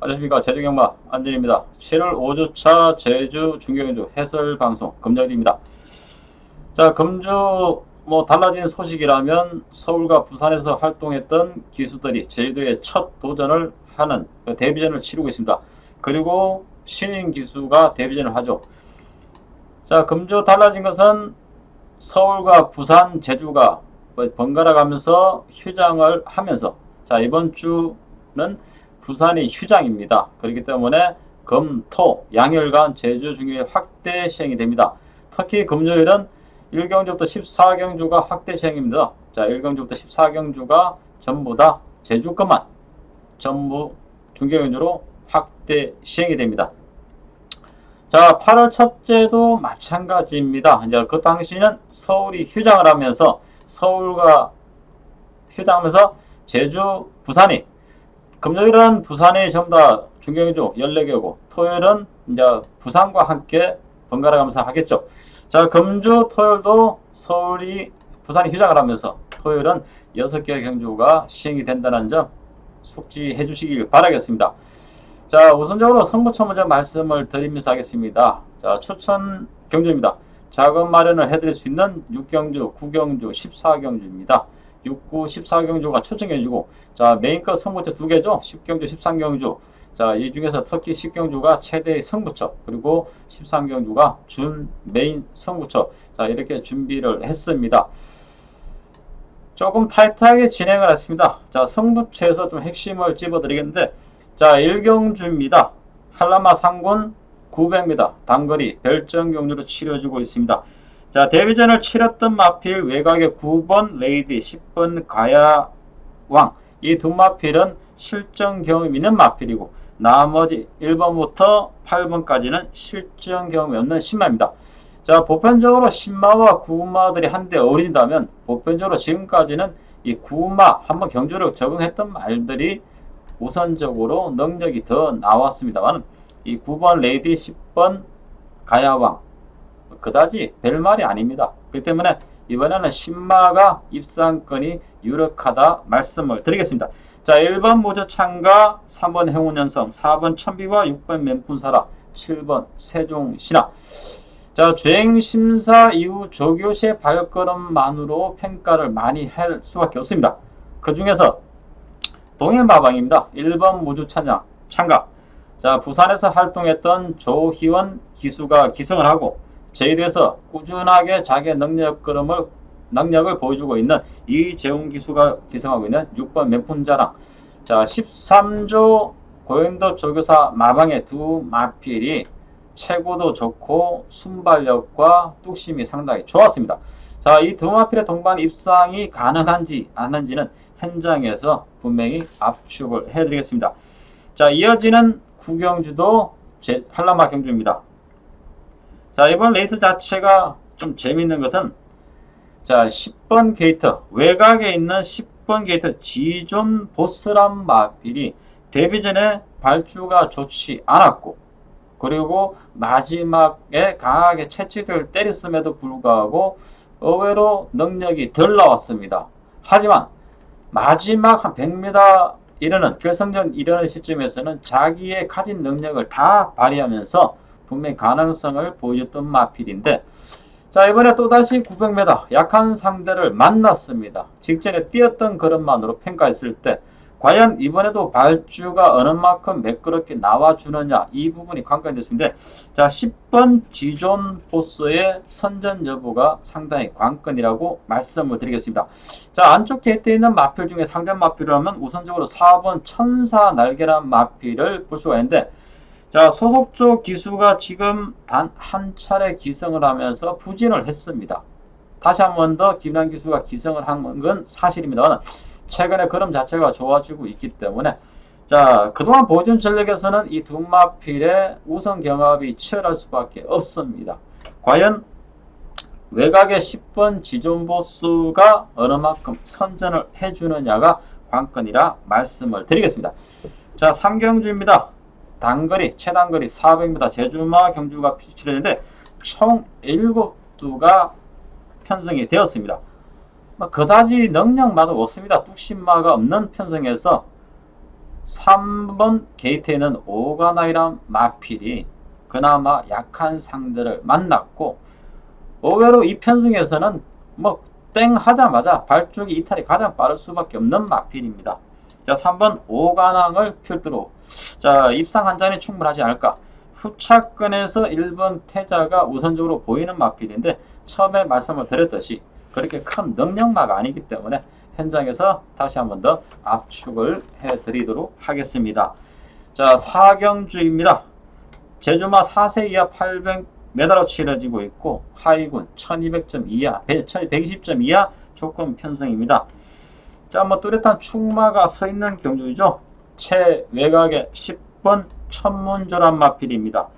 안녕하십니까 제주경마 안진입니다. 7월 5주차 제주 중경주 해설 방송 금요일입니다. 자 금주 뭐 달라진 소식이라면 서울과 부산에서 활동했던 기수들이 제주도에 첫 도전을 하는 그 데뷔전을 치르고 있습니다. 그리고 신인 기수가 데뷔전을 하죠. 자 금주 달라진 것은 서울과 부산, 제주가 뭐 번갈아 가면서 휴장을 하면서 자 이번 주는 부산이 휴장입니다. 그렇기 때문에 금, 토, 양일간 제주 중에 확대 시행이 됩니다. 특히 금요일은 1경주부터 14경주가 확대 시행입니다. 자, 1경주부터 14경주가 전부 다 제주 것만 전부 중경주로 확대 시행이 됩니다. 자, 8월 첫째도 마찬가지입니다. 이제 그 당시는 서울이 휴장을 하면서 서울과 휴장하면서 제주, 부산이 금요일은 부산이 전부 다 중경주 14개고 토요일은 이제 부산과 함께 번갈아 가면서 하겠죠. 자, 금주 토요일도 서울이 부산이 휴장을 하면서 토요일은 6개 경주가 시행이 된다는 점 숙지해 주시길 바라겠습니다. 자, 우선적으로 선부처 먼저 말씀을 드리면서 하겠습니다. 자, 추천 경주입니다. 자금 마련을 해드릴 수 있는 6경주, 9경주, 14경주입니다. 6구 14경주가 초청해주고 자 메인컷 성부처 두 개죠 10경주 13경주 자 이 중에서 특히 10경주가 최대 성부처 그리고 13경주가 준 메인 성부처 자 이렇게 준비를 했습니다 조금 타이트하게 진행을 했습니다 자 성부처에서 좀 핵심을 집어 드리겠는데 자 1경주입니다 한라마 상군 900m 단거리 별정 경주로 치러지고 있습니다 자, 데뷔전을 치렀던 마필 외곽의 9번 레이디, 10번 가야왕. 이 두 마필은 실전 경험이 있는 마필이고 나머지 1번부터 8번까지는 실전 경험이 없는 신마입니다. 자, 보편적으로 신마와 구마들이 한데 어울린다면 보편적으로 지금까지는 이 구마 한번 경주를 적응했던 말들이 우선적으로 능력이 더 나왔습니다만 이 9번 레이디, 10번 가야왕 그다지 별말이 아닙니다. 그렇기 때문에 이번에는 신마가 입상권이 유력하다 말씀을 드리겠습니다. 자, 1번 모조 참가, 3번 행운연성, 4번 천비와 6번 맨푼사라, 7번 세종신화. 자, 주행 심사 이후 조교시의 발걸음만으로 평가를 많이 할 수밖에 없습니다. 그 중에서 동일 마방입니다. 1번 모주 찬양, 참가. 자, 부산에서 활동했던 조희원 기수가 기승을 하고 제주도에서 꾸준하게 자기의 능력 걸음을 능력을 보여주고 있는 이재웅 기수가 기승하고 있는 6번 맨푼자랑 자 13조 고인도 조교사 마방의 두 마필이 최고도 좋고 순발력과 뚝심이 상당히 좋았습니다. 자, 이두 마필의 동반 입상이 가능한지 아닌지는 현장에서 분명히 압축을 해드리겠습니다. 자, 이어지는 구경주도 제, 한라마 경주입니다. 자, 이번 레이스 자체가 좀 재밌는 것은 자, 10번 게이트, 외곽에 있는 10번 게이트 지존 보스람 마필이 데뷔 전에 발주가 좋지 않았고 그리고 마지막에 강하게 채찍을 때렸음에도 불구하고 의외로 능력이 덜 나왔습니다. 하지만 마지막 한 100m 이르는 결승전 이르는 시점에서는 자기의 가진 능력을 다 발휘하면서 분명히 가능성을 보여줬던 마필인데 자 이번에 또다시 900m 약한 상대를 만났습니다. 직전에 뛰었던 그것만으로 평가했을 때 과연 이번에도 발주가 어느 만큼 매끄럽게 나와주느냐 이 부분이 관건이 됐습니다. 자 10번 지존 보스의 선전 여부가 상당히 관건이라고 말씀을 드리겠습니다. 자 안쪽 게이트에 있는 마필 중에 상대 마필이라면 우선적으로 4번 천사 날개란 마필을 볼 수가 있는데 자, 소속조 기수가 지금 단 한 차례 기승을 하면서 부진을 했습니다. 다시 한 번 더 김란 기수가 기승을 한 건 사실입니다만 최근에 그럼 자체가 좋아지고 있기 때문에 자, 그동안 보존 전력에서는 이두 마필의 우선 경합이 치열할 수밖에 없습니다. 과연 외곽의 10번 지존 보수가 어느 만큼 선전을 해주느냐가 관건이라 말씀을 드리겠습니다. 자, 삼경주입니다. 단거리, 최단거리 400m 제주마 경주가 치러졌는데 총 7두가 편성이 되었습니다. 뭐 그다지 능력마도 없습니다. 뚝심마가 없는 편성에서 3번 게이트에는 오가나이란 마필이 그나마 약한 상대를 만났고 의외로 이 편승에서는 뭐 땡 하자마자 발족이 이탈이 가장 빠를 수밖에 없는 마필입니다. 자, 3번 오가낭을 필두로 자, 입상 한 잔이 충분하지 않을까? 후차권에서 1번 태자가 우선적으로 보이는 마필인데 처음에 말씀을 드렸듯이 그렇게 큰 능력마가 아니기 때문에 현장에서 다시 한번 더 압축을 해드리도록 하겠습니다. 자, 사경주입니다. 제주마 4세 이하 800m로 치러지고 있고 하위군 1200점 이하, 1120점 이하 조건 편성입니다. 자, 뭐 뚜렷한 축마가 서 있는 경주이죠. 최외곽의 10번 천문조란 마필입니다.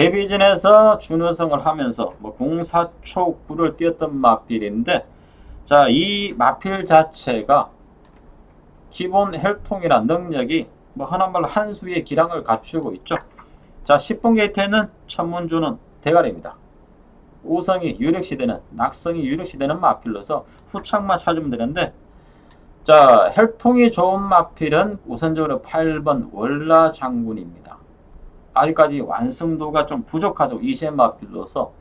데뷔전에서 준우승을 하면서 뭐 공사초 9를 뛰었던 마필인데 자, 이 마필 자체가 기본 혈통이란 능력이 뭐 흔한 말로 한 수의 기량을 갖추고 있죠. 자, 10번 게이트에는 천문조는 대가리입니다. 우성이 유력시되는 낙성이 유력시되는 마필로서 후창만 찾으면 되는데 자, 혈통이 좋은 마필은 우선적으로 8번 월라 장군입니다. 아직까지 완성도가 좀 부족하죠. 이세 마필로서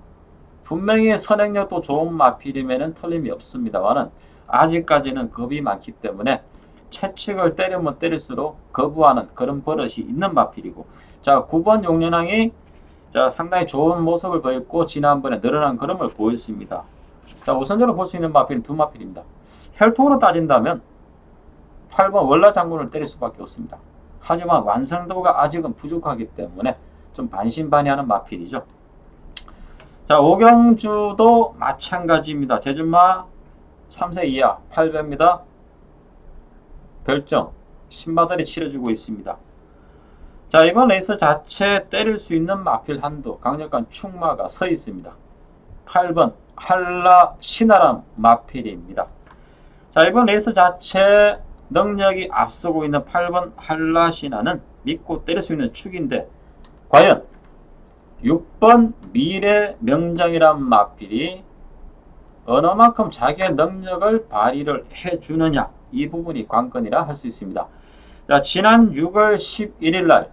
분명히 선행력도 좋은 마필이면 틀림이 없습니다만은 아직까지는 겁이 많기 때문에 채찍을 때리면 때릴수록 거부하는 그런 버릇이 있는 마필이고 자 9번 용년왕이 자 상당히 좋은 모습을 보였고 지난번에 늘어난 걸음을 보였습니다. 자 우선적으로 볼 수 있는 마필은 두 마필입니다. 혈통으로 따진다면 8번 월라 장군을 때릴 수밖에 없습니다. 하지만 완성도가 아직은 부족하기 때문에 좀 반신반의하는 마필이죠. 자, 오경주도 마찬가지입니다. 제주마 3세 이하 800m 별정 신마들이 치러지고 있습니다. 자, 이번 레이스 자체 때릴 수 있는 마필 한도 강력한 축마가 서 있습니다. 8번 한라 신하람 마필입니다. 자, 이번 레이스 자체 능력이 앞서고 있는 8번 한라 신하는 믿고 때릴 수 있는 축인데 과연 6번 미래 명장이란 마필이 어느 만큼 자기의 능력을 발휘를 해주느냐 이 부분이 관건이라 할 수 있습니다. 자, 지난 6월 11일 날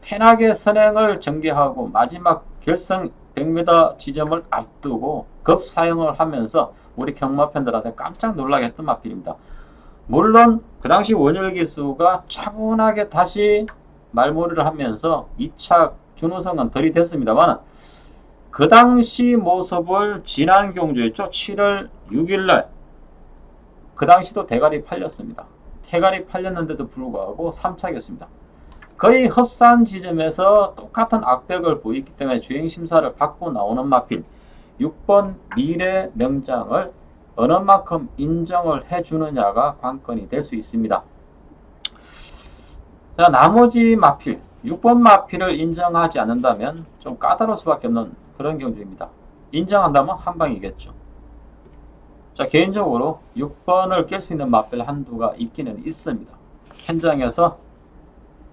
편하게 선행을 전개하고 마지막 결승 100m 지점을 앞두고 급 사용을 하면서 우리 경마팬들한테 깜짝 놀라게 했던 마필입니다. 물론 그 당시 원열 기수가 차분하게 다시 말몰이를 하면서 2차 준우승은 들이댔습니다만 그 당시 모습을 지난 경주였죠. 7월 6일날 그 당시도 대가리 팔렸습니다. 대가리 팔렸는데도 불구하고 3차겠습니다. 거의 흡산 지점에서 똑같은 악벽을 보이기 때문에 주행 심사를 받고 나오는 마필 6번 미래 명장을 어느 만큼 인정을 해주느냐가 관건이 될 수 있습니다. 자, 나머지 마필, 6번 마필을 인정하지 않는다면 좀 까다로울 수밖에 없는 그런 경주입니다. 인정한다면 한 방이겠죠. 자, 개인적으로 6번을 깰 수 있는 마필 한두가 있기는 있습니다. 현장에서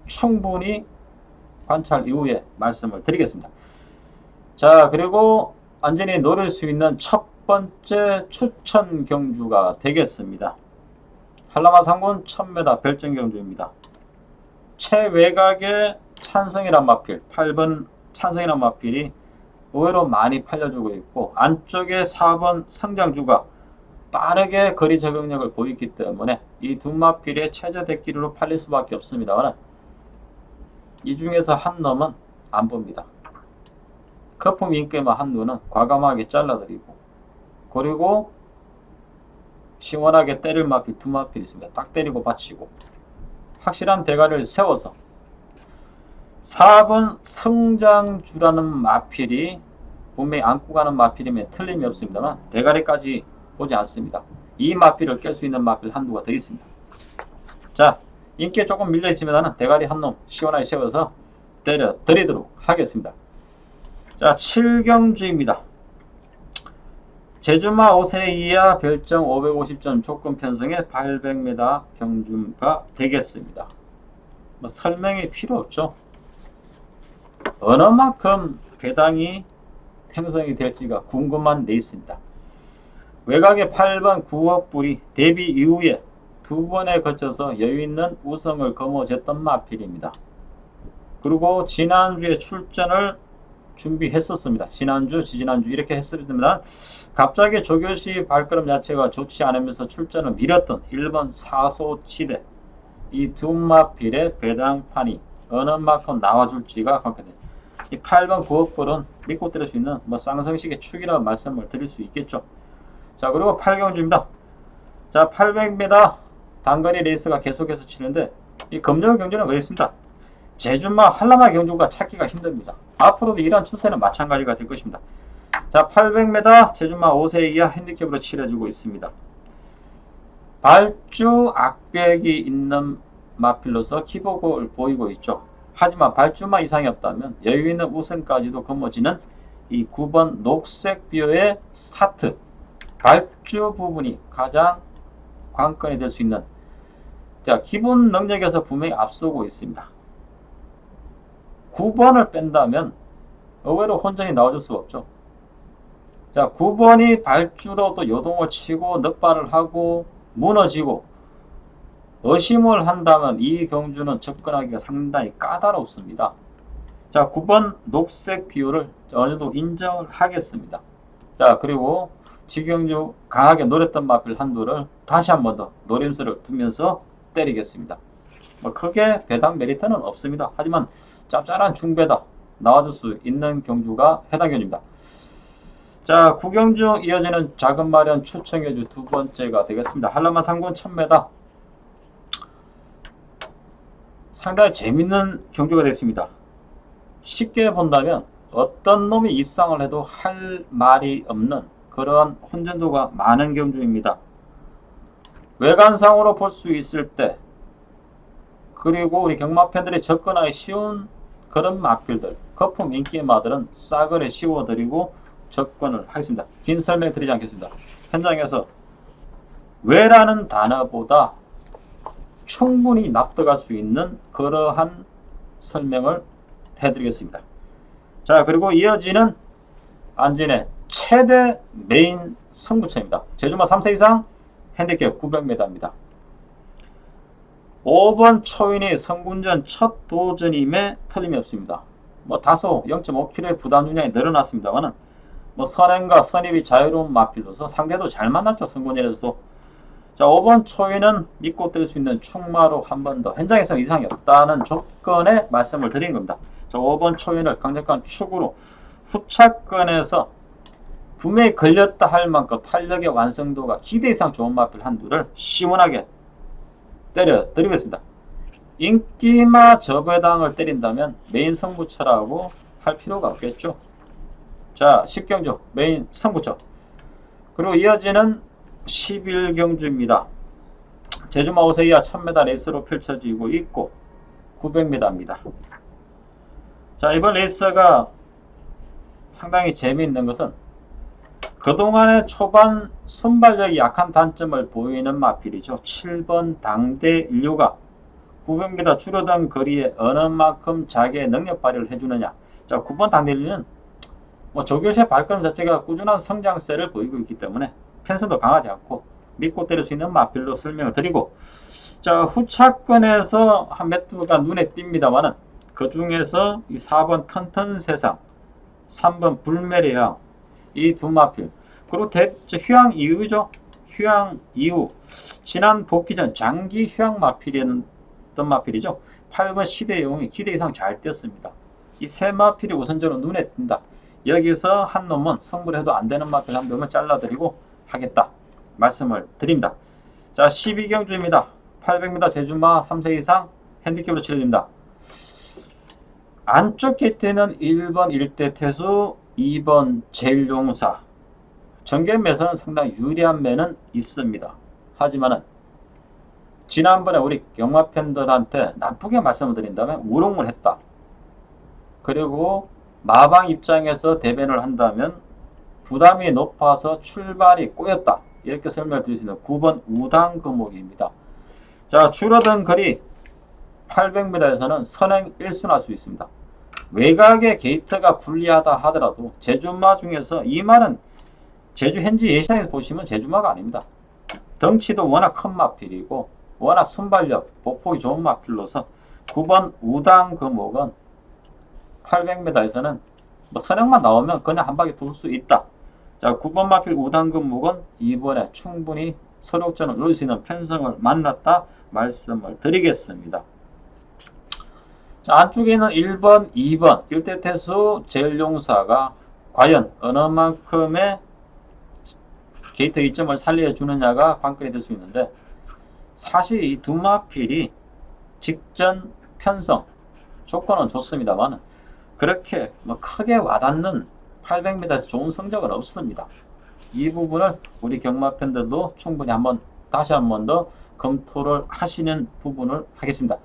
충분히 관찰 이후에 말씀을 드리겠습니다. 자, 그리고 완전히 노릴 수 있는 첫 번째 추천 경주가 되겠습니다. 한라마 상군 1000m 별정 경주입니다. 최외곽의 찬성이란 마필, 8번 찬성이란 마필이 의외로 많이 팔려주고 있고 안쪽에 4번 성장주가 빠르게 거리 적응력을 보이기 때문에 이 두 마필의 최저 대기로 팔릴 수밖에 없습니다만 이 중에서 한 놈은 안 봅니다. 거품 인기만 한 눈은 과감하게 잘라드리고 그리고 시원하게 때릴 마필 두 마필 있습니다. 딱 때리고 받치고 확실한 대가를 세워서 4번 성장주라는 마필이 분명히 안고 가는 마필이면 틀림이 없습니다만 대가리까지 보지 않습니다. 이 마필을 깰 수 있는 마필 한두가 더 있습니다. 자, 인기에 조금 밀려 있으면 대가리 한 놈 시원하게 세워서 때려 드리도록 하겠습니다. 자, 7경주입니다. 제주마 5세 이하 별정 550점 조건 편성의 800m 경주가 되겠습니다. 뭐 설명이 필요 없죠. 어느 만큼 배당이 형성이 될지가 궁금한 데 있습니다. 외곽의 8번 9억 불이 데뷔 이후에 두 번에 걸쳐서 여유 있는 우승을 거머쥐었던 마필입니다. 그리고 지난주에 출전을 준비했었습니다. 지난주, 지지난주 이렇게 했습니다. 갑자기 조교시 발걸음 자체가 좋지 않으면서 출전을 미뤘던 1번 사소치대 이두 마필의 배당판이 어느 만큼 나와줄지가 관건돼요. 이 8번 9억 불은 믿고 때릴 수 있는 뭐 쌍성식의 축이라고 말씀을 드릴 수 있겠죠. 자 그리고 8경주입니다. 자 800m 단거리 레이스가 계속해서 치는데 이 금년 경주는 그렇습니다. 제주마 한라마 경주가 찾기가 힘듭니다. 앞으로도 이런 추세는 마찬가지가 될 것입니다. 자 800m 제주마 5세 이하 핸디캡으로 치러지고 있습니다. 발주 악백이 있는 마필로서 기복을 보이고 있죠. 하지만 발주만 이상이 없다면 여유 있는 우승까지도 거머쥐는 이 9번 녹색 비어의 스타트 발주 부분이 가장 관건이 될 수 있는 자 기본 능력에서 분명히 앞서고 있습니다. 9번을 뺀다면 의외로 혼전이 나와줄 수가 없죠. 자 9번이 발주로 또 요동을 치고 넉발을 하고 무너지고 의심을 한다면 이 경주는 접근하기가 상당히 까다롭습니다. 자 9번 녹색 비율을 어느 정도 인정을 하겠습니다. 자 그리고 지경주 강하게 노렸던 마필 한두를 다시 한 번 더 노림수를 두면서 때리겠습니다. 뭐 크게 배당 메리트는 없습니다. 하지만 짭짤한 중배다 나와줄 수 있는 경주가 해당 경주입니다. 자 구경주 이어지는 작은 마련 추천해주 두 번째가 되겠습니다. 한라만 상군 1000m 상당히 재밌는 경주가 됐습니다. 쉽게 본다면 어떤 놈이 입상을 해도 할 말이 없는 그러한 혼전도가 많은 경주입니다. 외관상으로 볼 수 있을 때 그리고 우리 경마 팬들이 접근하기 쉬운 그런 마필들 거품 인기의 마들은 싸그리 씌워드리고 접근을 하겠습니다. 긴 설명 드리지 않겠습니다. 현장에서 왜라는 단어보다 충분히 납득할 수 있는 그러한 설명을 해드리겠습니다. 자 그리고 이어지는 안진의 최대 메인 승부처입니다. 제주마 3세 이상 핸디캡 900m입니다. 5번 초인이 성군전 첫 도전임에 틀림이 없습니다. 뭐 다소 0.5kg의 부담 중량이 늘어났습니다만은 뭐 선행과 선입이 자유로운 마필로서 상대도 잘 만났죠 성군전에서도 자 5번 초인은 믿고 뗄 수 있는 충마로 한 번 더 현장에서 이상이 없다는 조건에 말씀을 드린 겁니다. 자 5번 초인을 강력한 축으로 후차권에서 분명히 걸렸다 할 만큼 탄력의 완성도가 기대 이상 좋은 마필 한두를 시원하게 때려 드리겠습니다. 인기마 저배당을 때린다면 메인 성부처라고 할 필요가 없겠죠. 자, 10경주 메인 성부처. 그리고 이어지는 11경주입니다. 제주마 오세이아 1000m 레이스로 펼쳐지고 있고 900m입니다. 자, 이번 레이스가 상당히 재미있는 것은 그동안의 초반 순발력이 약한 단점을 보이는 마필이죠. 7번 당대 인류가 900m 줄어든 거리에 어느 만큼 자기의 능력 발휘를 해주느냐. 자, 9번 당대 인류는 뭐 조교시의 발걸음 자체가 꾸준한 성장세를 보이고 있기 때문에 펜션도 강하지 않고 믿고 때릴 수 있는 마필로 설명을 드리고 자 후차권에서 한 몇 두가 눈에 띕니다만은 그 중에서 이 4번 턴턴 세상 3번 불매리향 이두 마필. 그리고 대, 저 휴양 이후죠? 휴양 이후. 지난 복귀 전 장기 휴양 마필이었던 마필이죠? 8번 시대 용이 기대 이상 잘 뛰었습니다. 이 세 마필이 우선적으로 눈에 띈다. 여기서 한 놈은 성불 해도 안 되는 마필 한 놈을 잘라드리고 하겠다 말씀을 드립니다. 자 12경주입니다. 800m 제주마 3세 이상 핸디캡으로 치러집니다. 안쪽 게이트에는 1번 일대 태수 2번 제일용사 정견매서는 상당히 유리한 면은 있습니다. 하지만은 지난번에 우리 경마 팬들한테 나쁘게 말씀을 드린다면 우롱을 했다. 그리고 마방 입장에서 대변을 한다면 부담이 높아서 출발이 꼬였다. 이렇게 설명을 드릴 수 있는 9번 우당 금목입니다. 자, 줄어든 거리 800m에서는 선행 1순 할 수 있습니다. 외곽의 게이트가 불리하다 하더라도 제주마 중에서 이마는 제주 현지 예상에서 보시면 제주마가 아닙니다. 덩치도 워낙 큰 마필이고 워낙 순발력, 보폭이 좋은 마필로서 9번 우당 금옥은 800m에서는 뭐 선행만 나오면 그냥 한 바퀴 돌 수 있다. 자, 9번 마필 우당 금옥은 이번에 충분히 서력전을 누릴 수 있는 편성을 만났다 말씀을 드리겠습니다. 자, 안쪽에 있는 1번, 2번 일대태수 제일용사가 과연 어느 만큼의 게이트 이점을 살려주느냐가 관건이 될 수 있는데 사실 이 두 마필이 직전 편성 조건은 좋습니다만 그렇게 뭐 크게 와닿는 800m에서 좋은 성적은 없습니다. 이 부분을 우리 경마 팬들도 충분히 한번 다시 한 번 더 검토를 하시는 부분을 하겠습니다.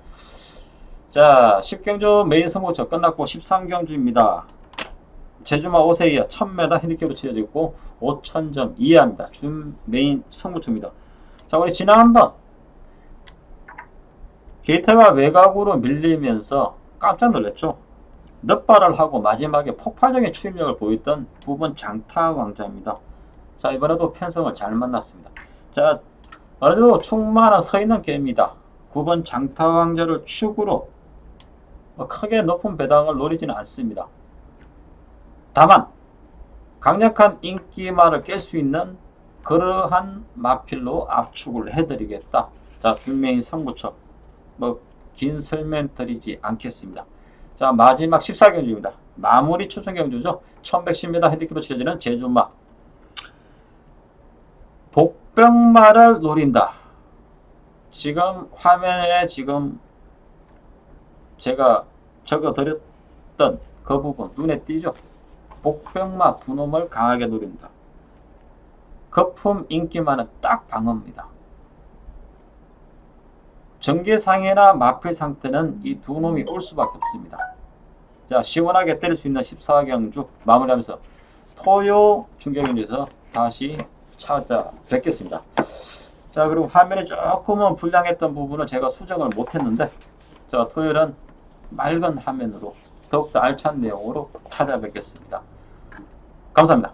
자, 10경주 메인 선고차 끝났고 13경주입니다. 제주마 5세 이하 1000m 핸디캡으로 치러지고 5000점 이하입니다. 준 메인 선고초입니다. 자, 우리 지난번 게이트가 외곽으로 밀리면서 깜짝 놀랐죠. 넛발을 하고 마지막에 폭발적인 추임력을 보였던 부분 장타 왕자입니다. 자, 이번에도 편성을 잘 만났습니다. 자, 어느덧 충만한 서 있는 게임입니다. 9번 장타 왕자를 축으로 뭐 크게 높은 배당을 노리지는 않습니다. 다만 강력한 인기말을 깰 수 있는 그러한 마필로 압축을 해드리겠다. 자, 준명인 성부처 뭐긴 설명 드리지 않겠습니다. 자, 마지막 14경주입니다. 마무리 추천 경주죠. 1110m 핸디캡으로 치러지는 제주마. 복병마를 노린다. 지금 화면에 지금 제가 적어 드렸던 그 부분 눈에 띄죠? 복병마 두 놈을 강하게 노린다. 거품 인기만은 딱 방어입니다. 전개상해나 마필 상태는 이 두 놈이 올 수밖에 없습니다. 자, 시원하게 때릴 수 있는 14경주 마무리하면서 토요 중경연에서 다시 찾아 뵙겠습니다. 자, 그리고 화면에 조금은 불량했던 부분을 제가 수정을 못했는데, 자, 토요일은 맑은 화면으로 더욱더 알찬 내용으로 찾아뵙겠습니다. 감사합니다.